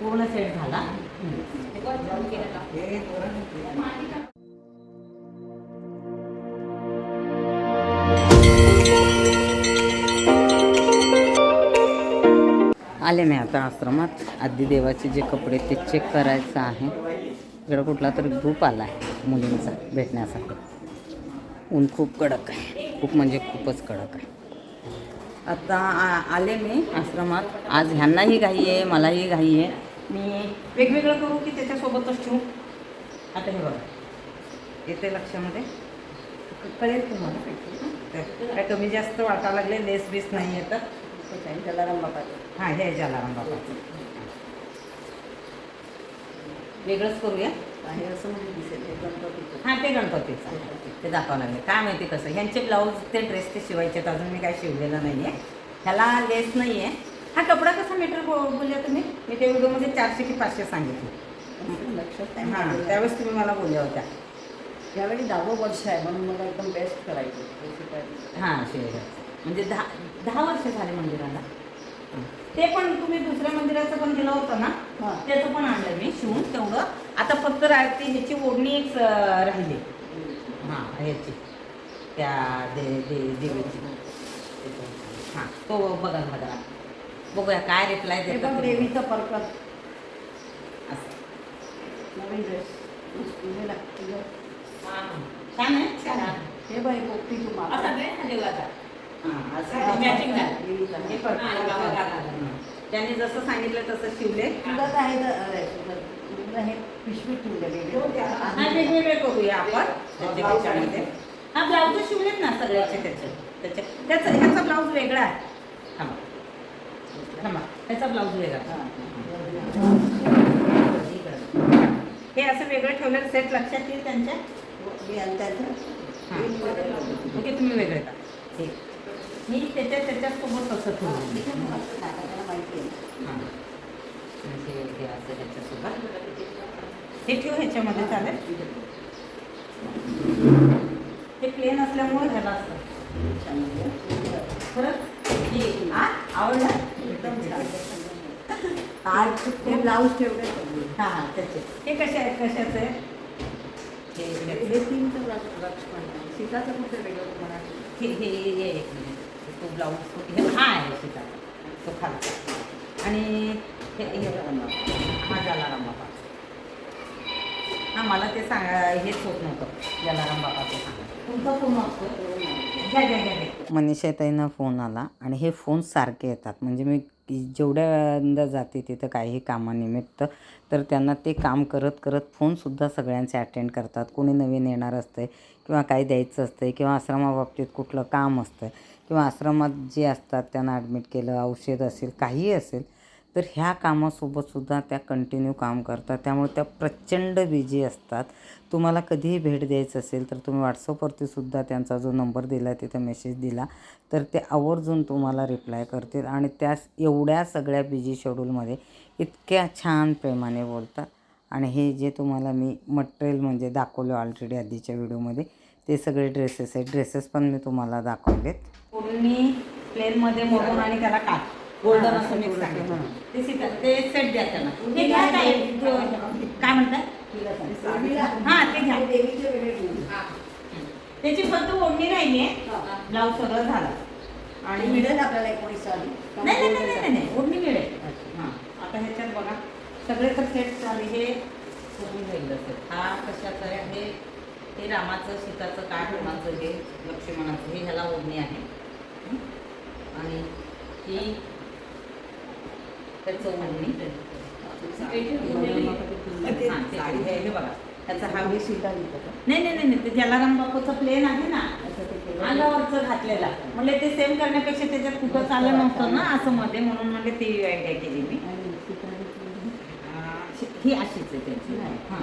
पूर्ण सेट झाला आले मी आता आश्रमात. आधी देवाचे जे कपडे ते चेक करायचं आहे. इकडं कुठला तरी ग्रुप आला आहे मुलींचा भेटण्यासाठी. ऊन खूप कडक आहे. खूप म्हणजे खूपच कडक आहे. आता आ- आले मी आश्रमात. आज ह्यांनाही घाई आहे मलाही घाई आहे. मी वेगवेगळं करू की त्याच्यासोबतच ठेवू? आता हे बघा. येते लक्षामध्ये. कळेल तुम्हाला? काय कमी जास्त वाटायला लागले लेस बीस नाही येतं. जलाराम बापाचं हां हे जलाराम बापाचं वेगळंच करूया? हां ते गणपतीचं ते दाखवावं लागले. काय माहिती कसं? ह्यांचे ब्लाऊज ते ड्रेस ते शिवायचे आहेत अजून मी काय शिवलेलं नाही आहे ह्याला लेस नाही आहे हा कपडा कसा मीटर बो बोलल्या तुम्ही? मी त्या व्हिडिओमध्ये चारशे की पाचशे सांगितले. लक्षात हां त्यावेळेस तुम्ही मला बोलल्या होत्या. यावेळी दहावं वर्ष आहे म्हणून मला एकदम बेस्ट करायचं. हां शिवाय. म्हणजे दहा दहा वर्ष झाले मंदिराला. हां. ते पण तुम्ही दुसऱ्या मंदिराचं पण दिलं होतं ना? हां. त्याचं पण आणलं मी शिवून. तेवढं आता फक्त रा- ती ह्याची ओढणी एक राहिली. हां ह्याची. त्या दे दे देवीची. हां तो बघा बघा बघूया काय रिप्लाय देतात पण ते. देवीचं परकत असं. नवीन ड्रेस छान आहे? छान आहे. हे बाई तुम्हाला. असं नाही देवाचा. हां, असं Matching झालं. हे परत- हां, बघा, बघा. हां. त्याने जसं सांगितलं तसं शिवले काय तुला हे हा वेगवेगळे करूया आपण. त्याच्या त्याच्यामध्ये हा ब्लाऊज शिवलेत ना सगळ्याचे त्याचे. त्याचे त्याचा ह्याचा ब्लाऊज वेगळा आहे. थांबा. थांबा. ह्याचा ब्लाऊज वेगळा. हे असं वेगळं ठेवलेलं सेट लक्षात येईल त्यांच्या? हां ओके तुम्ही वेगळे का हे मी त्याच्या त्याच्यासोबत असं ठेवलं माहिती आहे. हां. ठेव ह्याच्यामध्ये चालेल? हे प्लेन असल्यामुळे ह्याला असतं. खरंच? हे-? आवडलं? एकदम छान. आज ते ब्लाऊज ठेवले हां हां त्याचे. हे कसे आहेत? कशाचे? हे हे हे तीनचं लक्ष्मण आहे. सीताचं कुठे वेगळं तुम्हाला? हे हे हे एक मिनिट तो ब्लाऊज हे हा आहे सीताचा तो खालचा. आणि हे हे हा जलाराम बापा हां मला ते सांगा हेच होत नव्हतं. जलाराम बापाचं सांगा. तुमचा फोन असतो घ्या घ्या घ्या घ्या. मनीषाताईंना फोन आला आणि हे फोन सारखे येतात. म्हणजे मी जेवढ्यांदा जाते तिथं काही कामानिमित्त तर त्यांना ते काम करत करत फोनसुद्धा सगळ्यांचे अटेंड करतात. कोणी नवीन येणार असते किंवा काही द्यायचं असतं किंवा आश्रमाबाबतीत कुठलं काम असतं किंवा आश्रमात जे असतात त्यांना ॲडमिट केलं औषध असेल काहीही असेल तर ह्या कामासोबतसुद्धा त्या कंटिन्यू काम करतात. त्यामुळे त्या प्रचंड बिझी असतात. तुम्हाला कधीही भेट द्यायचं असेल तर तुम्ही व्हॉट्सअपवरती सुद्धा त्यांचा जो नंबर दिला आहे तिथं मेसेज दिला तर ते आवर्जून तुम्हाला रिप्लाय करतील. आणि त्या एवढ्या सगळ्या बिझी शेड्यूलमध्ये इतक्या छान प्रेमाने बोलतात. आणि हे जे तुम्हाला मी मटेरियल म्हणजे दाखवलं ऑलरेडी आधीच्या व्हिडिओमध्ये ते सगळे ड्रेसेस आहेत. ड्रेसेस पण मी तुम्हाला दाखवलेत. पूर्णी प्लेनमध्ये मोडून आणि त्याला काट गोल्डन असं मिक्स सांगितलं ते सीता ते सेट द्या त्यांना हे घ्या काय काय म्हणतात हां ते घ्या. त्याची फक्त ओढणी नाहीये. हा. ब्लाऊज सगळं झालं. आणि मिळेल आपल्याला एकोणीस साली नाही नाही नाही नाही नाही. ओढणी मिळेल. हां. आता ह्याच्यात बघा. सगळे तर सेट झाले. हे वेगळं सेट हा कशाचं आहे? हे हे रामाचं सीताचं काय होण्याचं हे लक्ष्मणाचं. हे ह्याला ओढणी आहे? आणि ही त्याचं बघा त्याचा हा? नाही नाही नाही नाही, ते जलाराम बापूचं प्लेन आहे ना असं. अंगावरचं घातलेला म्हणजे ते सेम करण्यापेक्षा त्याच्यात कुठं चाललं नव्हतं ना असं मध्ये म्हणून म्हणजे ती आयडिया केली मी ही अशीच आहे त्यांची हां.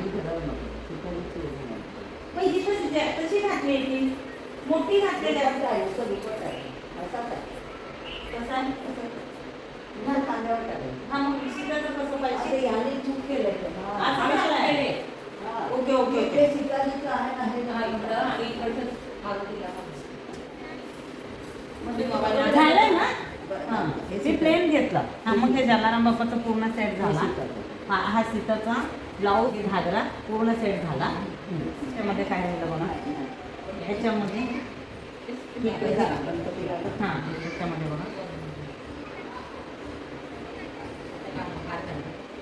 ही ही तशी आहे, तशी घातली आहे ती मोठी घातलेली. त्याच्यात आहे. असाच आहे. कसं आहे? कसं आहे? पुन्हा कांद्यावर टाकायचं. हा मग सीताचं कसं असं पाहिजे याने चूक केलंय ते. हा. असं कसं आहे? हा. Okay, okay, okay. ते सीताजीचं आहे ना, हे हा, इकडं आणि नाही. इकडचं मारुतीला पण. झालं ना हां हे प्लेन घेतलं हां मग हे जलाराम बाप्पाचा पूर्ण सेट झाला हा हा सीताचा ब्लाऊज घागरा पूर्ण सेट झाला त्यामध्ये काय राहिलं बघा ह्याच्यामध्ये हां ह्याच्यामध्ये बघा.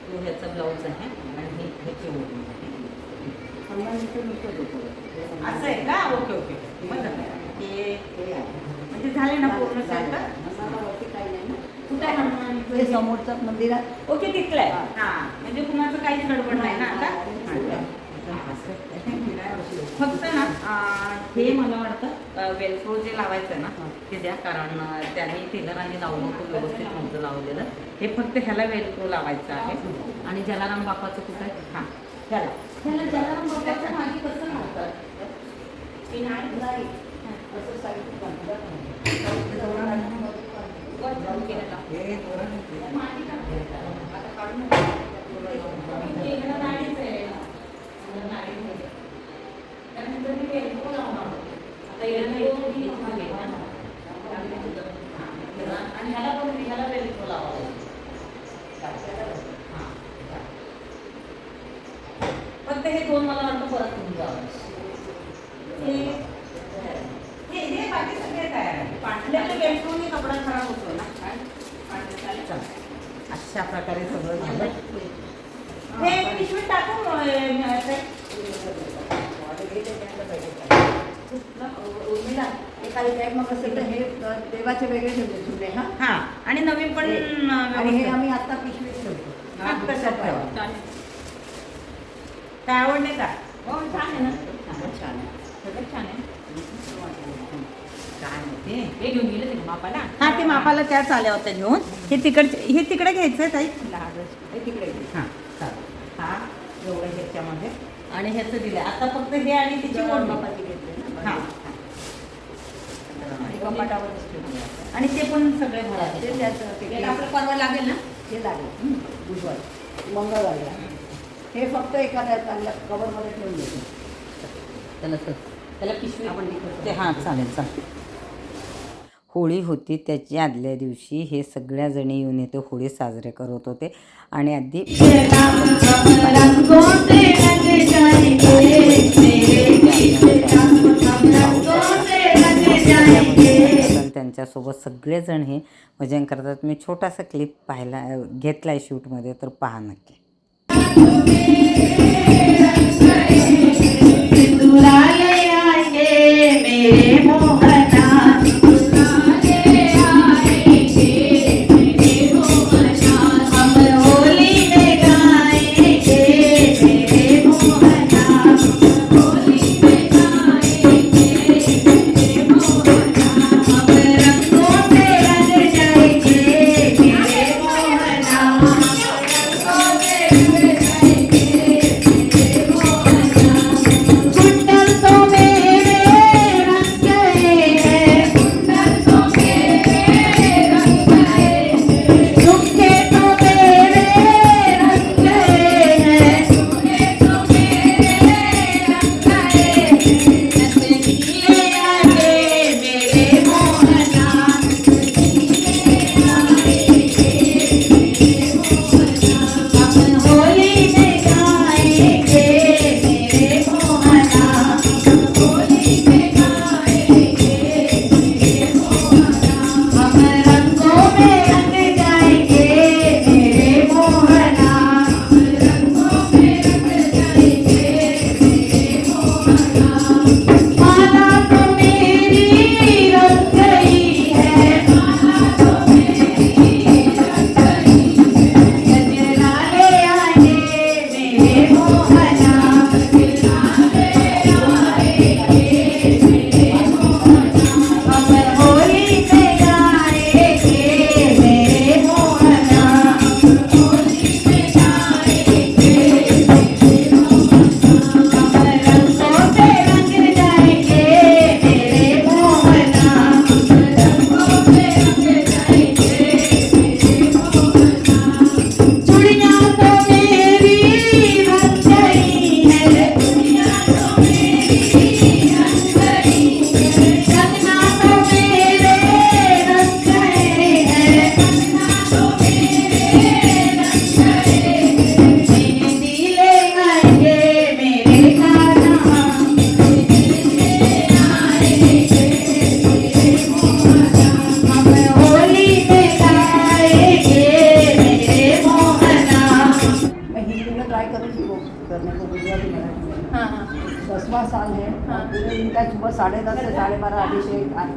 तो ह्याचा ब्लाऊज आहे आणि हे ह्याची ओढणी आहे. असं आहे का? Okay okay. म्हणजे झाले ना पूर्ण सेट कुठे हनुमान ते समोरचं मंदिरात. ओके तिथलं आहे. हां म्हणजे कुणाचं काहीच गडबड नाही ना आता? फक्त ना हे मला वाटतं वेलक्रो जे लावायचं ना ते द्या कारण त्यांनी टेलरांनी लावलं होतं व्यवस्थित नव्हतं लावलेलं. हे फक्त ह्याला वेलक्रो लावायचं आहे. आणि जलाराम बापाचं कुठं आहे? हां त्याला ह्याला जलाराम बापाचं मागे कसं लावतात ते नाही नाही. असं साईडला बांधलं नाही. फक्त हे दोन मला वाटतं परत तुम्ही जावं हे हे हे बाकी सगळे तयार आहे पांढऱ्याच्या वेलक्रोनी कपडा खराब होतो ना. अशा प्रकारे सगळं झालं हे पिशवीत टाकून एखादी बॅग मग असेल तर हे देवाचे वेगळे ठेवले जुने हा? हा आणि नवीन पण आणि हे. आम्ही आता पिशवीत ठेवतो. हा, तशात ठेवा. काय आवडले का? हो छान आहे ना. छान आहे. सगळं छान आहे. हे घेऊन गेले ते बापाला हा ते मापाला त्याच आल्या होत्या घेऊन. हे तिकडचे हे तिकडे घ्यायचं आहे ताई हे तिकडे. हां चालेल. हा एवढं ह्याच्यामध्ये. आणि ह्याचं दिलं आता फक्त हे आणि तिची ओढणी. बापाची घेतली हां. कपाटावरच. आणि ते पण सगळे भरायचे त्याचं आपलं परवा लागेल ना हे लागेल हं, बुधवार मंगळवारला हे फक्त एखाद्या चांगल्या कवरमध्ये ठेवून देतो त्याला त्याला पिशवी आपण. ते हां चालेल चालेल होळी होती त्याच्या आदल्या दिवशी हे सगळ्या जणी येऊन इथे होळी साजरे करत होते आणि अगदी त्यांच्यासोबत सगळेजण हे भजन करतात. मी छोटासा क्लिप पाहिला घेतला आहे शूटमध्ये तर पहा नक्की. मेरे मोहना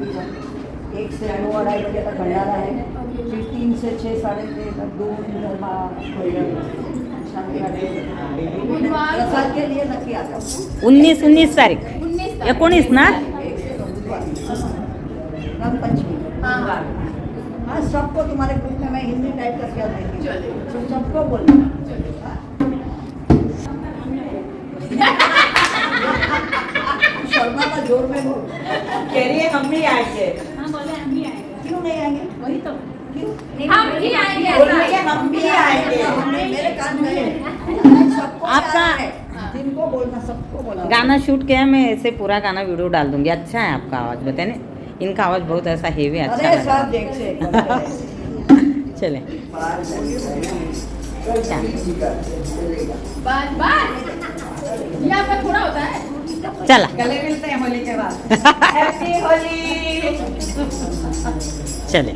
एक से दो अढ़ाई बजे तक भंडारा है फिर तीन से छः साढ़े छः तक दो प्रसाद के लिए नक्की आ जाओ। उन्नीस उन्नीस तारीख। एकोणीस ना? एक पंचमी हाँ सबको तुम्हारे ग्रुप में मैं हिंदी टाइप करके आ देंगे सबको बोलना। शर्मा का ज़ोर में बोल। कह रही है हम भी आएँगे क्यों नहीं आएँगे? वही तो। हम भी आएँगे बोल रही है हम भी आएँगे मेरे कान में आपका- जिनको बोलना सबको बोला। गाना शूट किया मैं ऐसे पूरा गाना वीडियो डाल दूँगी। अच्छा है आपका आवाज़ बताए ना। इनका आवाज़ बहुत ऐसा हेवी अच्छा अरे लगा देख से चले। ये थोड़ा होता है। चला. गले मिलते हैं होली के बाद हॅपी होली चले.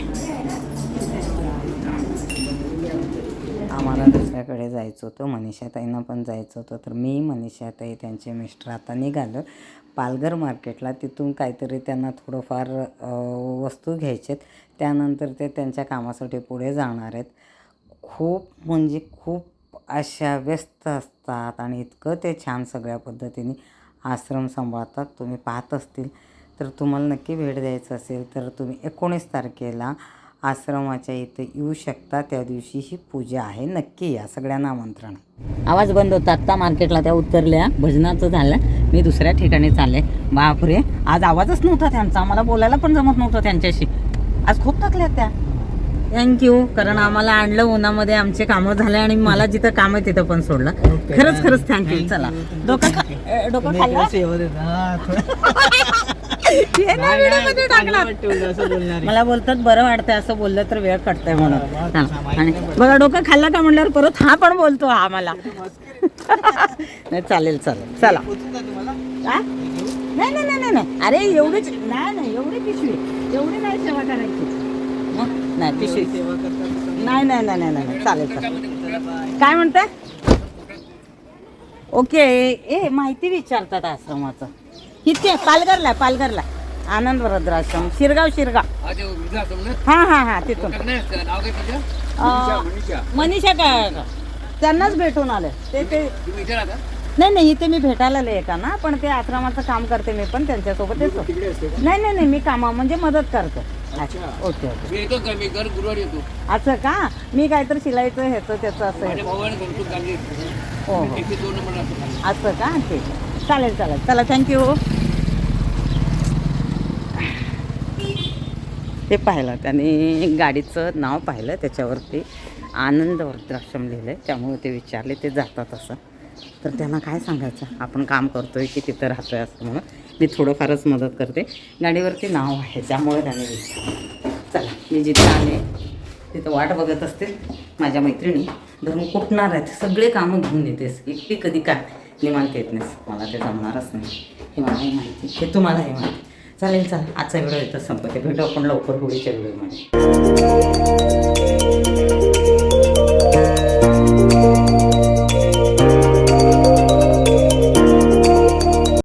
आम्हाला दुसऱ्याकडे जायचं होतं. मनीषाताईंना पण जायचं होतं. तर मी मनीषाताई त्यांचे मिस्टर आता निघालो. पालघर मार्केटला तिथून काहीतरी त्यांना थोडंफार वस्तू घ्यायचे त्यानंतर ते त्यांच्या कामासाठी पुढे जाणार आहेत. खूप म्हणजे खूप अशा व्यस्त असतात आणि इतकं ते छान सगळ्या पद्धतीने आश्रम सांभाळतात तुम्ही पाहत असतील. तर तुम्हाला नक्की भेट द्यायचं असेल तर तुम्ही एकोणीस तारखेला आश्रमाच्या इथे येऊ शकता. त्या दिवशी ही पूजा आहे. नक्की या सगळ्यांना आमंत्रण. आवाज बंद होता. आत्ता मार्केटला त्या उतरल्या. भजनाचं झालं. मी दुसऱ्या ठिकाणी चालले. बापरे! आज आवाजच नव्हता त्यांचा. आम्हाला बोलायला पण जमत नव्हतं त्यांच्याशी. आज खूप थकल्या त्या. थँक्यू कारण आम्हाला आणलं उन्हामध्ये आमचे कामं झाले आणि मला जिथं काम आहे तिथं पण सोडलं. खरंच खरंच थँक्यू चला. डोकं खा डोकं खाल्लं? हे ना व्हिडिओमध्ये टाकणार. मला बोलतात बरं वाटतंय असं बोललं तर वेळ कटतंय म्हणून. चला. आणि बघा डोकं खाल्लं का म्हणल्यावर परत हा पण बोलतो हा मला नाही चालेल चालेल. चला? नाही नाही नाही नाही, नाही. अरे एवढीच नाही नाही एवढी पिशवी. एवढी नाही सेवा करायची. नाही पिशवी. नाही नाही नाही नाही नाही चालेल चालेल. काय म्हणताय? ओके ए माहिती विचारतात आश्रमाचं. इथे पालघरला पालघरला. आनंद वरद्राश्रम शिरगाव शिरगाव. हां हां हां तिथून. मनीषा. काय त्यांनाच भेटून आले. ते ते नाही नाही इथे मी भेटायला आले का ना पण ते आश्रमाचं काम करते मी पण त्यांच्यासोबत येतो. नाही नाही नाही मी कामा म्हणजे मदत करते. अच्छा, ओके ओके. येतो का? मी दर गुरुवारी येतो. असं का? मी काहीतरी शिलाईचं ह्याचं त्याचं असं माझ्या ह्याचं. भावाने घरतून काढली हो हो. एकशे दोन नंबर असतो असं का? ठीक. आहे चालेल चालेल. चला थँक्यू ते पाहिलं त्याने गाडीचं नाव पाहिलं त्याच्यावरती. आनंद वृद्धाश्रम लिहिलं आहे त्यामुळे ते विचारले ते जातात असं. तर त्यांना काय सांगायचं? आपण काम करतो आहे की तिथं राहतो आहे असं म्हणून मी थोडंफारच मदत करते. गाडीवरती नाव आहे त्यामुळे त्याने चला मी जिथे आले तिथं वाट बघत असते. माझ्या मैत्रिणी धरून कुठणार आहेत? सगळे कामं घेऊन येतेस एकटी कधी काय निवांत येत नाहीस. मला ते जमणारच नाही. हे मलाही माहिती. हे तुम्हालाही माहिती. चालेल चला. आजचा व्हिडिओ येतं संपते भेटू आपण लवकर होळीच्या व्हिडिओमध्ये.